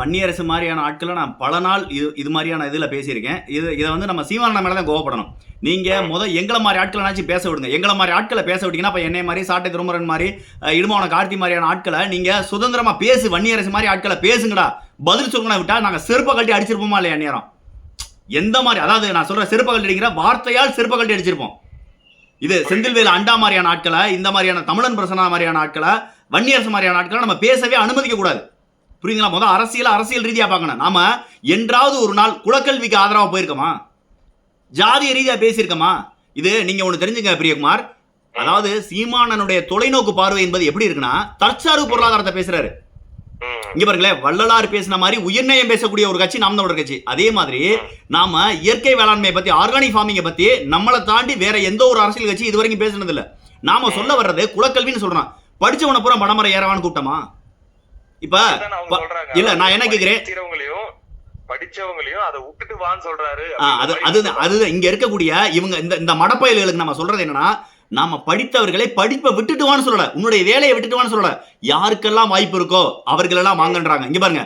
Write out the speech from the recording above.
வன்னியரசு மாதிரியான ஆட்களை நான் பல நாள் இது இது மாதிரியான இதில் பேசியிருக்கேன். இது இதை வந்து நம்ம சீமான மேலே தான் கோவப்படணும். நீங்கள் முத எங்களை மாதிரி ஆட்களைனாச்சும் பேச விடுங்க. எங்களை மாதிரி ஆட்களை பேச விட்டீங்கன்னா இப்போ என்னை மாதிரி சாட்டை திருமுறன் மாதிரி அஹ், இடுமாவன கார்த்தி மாதிரியான ஆட்களை நீங்கள் சுதந்திரமாக பேசு வன்னியரசு மாதிரி ஆட்களை பேசுங்கடா. பதில் சொல்லணும் விட்டா நாங்கள் செருப்பை கழட்டி அடிச்சிருப்போமா இல்லையா நேரம் எந்த மாதிரி அதாவது நான் சொல்ற செருப்பை அடிக்கிற வார்த்தையால் செருப்பை கழட்டி அடிச்சிருப்போம். இது செந்தில்வேல் அண்டா மாதிரியான ஆட்களை இந்த மாதிரியான தமிழன் பிரசனா மாதிரியான ஆட்களை வன்னியரசு மாதிரியான ஆட்களை நம்ம பேசவே அனுமதிக்க கூடாது புரியுங்களா முதல் அரசியல் அரசியல் ரீதியா பார்க்கணும். நாம என்றாவது ஒரு நாள் குலக்கல்விக்கு ஆதரவா போயிருக்கோமா? ஜாதிய ரீதியா பேசியிருக்கோமா? இது நீங்க ஒண்ணு தெரிஞ்சுங்க பிரியகுமார். அதாவது சீமானனுடைய தொலைநோக்கு பார்வை என்பது எப்படி இருக்குன்னா தற்சார்பு பொருளாதாரத்தை பேசுறாரு. இங்க பாருங்களேன் வள்ளலார் பேசின மாதிரி உயர்நயம் பேசக்கூடிய ஒரு கட்சி நாம் தமிழர் கட்சி. அதே மாதிரி நாம இயற்கை வேளாண்மையை பத்தி ஆர்கானிக் ஃபார்மிங்கை பத்தி நம்மளை தாண்டி வேற எந்த ஒரு அரசியல் கட்சி இது வரைக்கும் பேசுனது இல்ல நாம சொல்ல வர்றது குலக்கல்வின்னு சொல்றோம். படிச்சவன பூரா மடமர ஏறவான்னு கூட்டமா இப்ப அதுதான். இல்ல, நான் என்ன கேக்குறேன்? படிச்சவங்களையும் அதை விட்டுட்டு வான்னு சொல்றாரு ஆ, அது அது அதுதான். இங்க இருக்கக்கூடிய இவங்க இந்த இந்த மடப்பயல்களுக்கு நம்ம சொல்றது என்னன்னா நாம படித்தவர்களை படிப்பை விட்டுட்டு வான்னு சொல்லல. உன்னுடைய வேலையை விட்டுட்டு வான்னு சொல்லல. யாருக்கெல்லாம் வாய்ப்பு இருக்கோ அவர்களெல்லாம் வாங்கன்றாங்க. இங்க பாருங்க.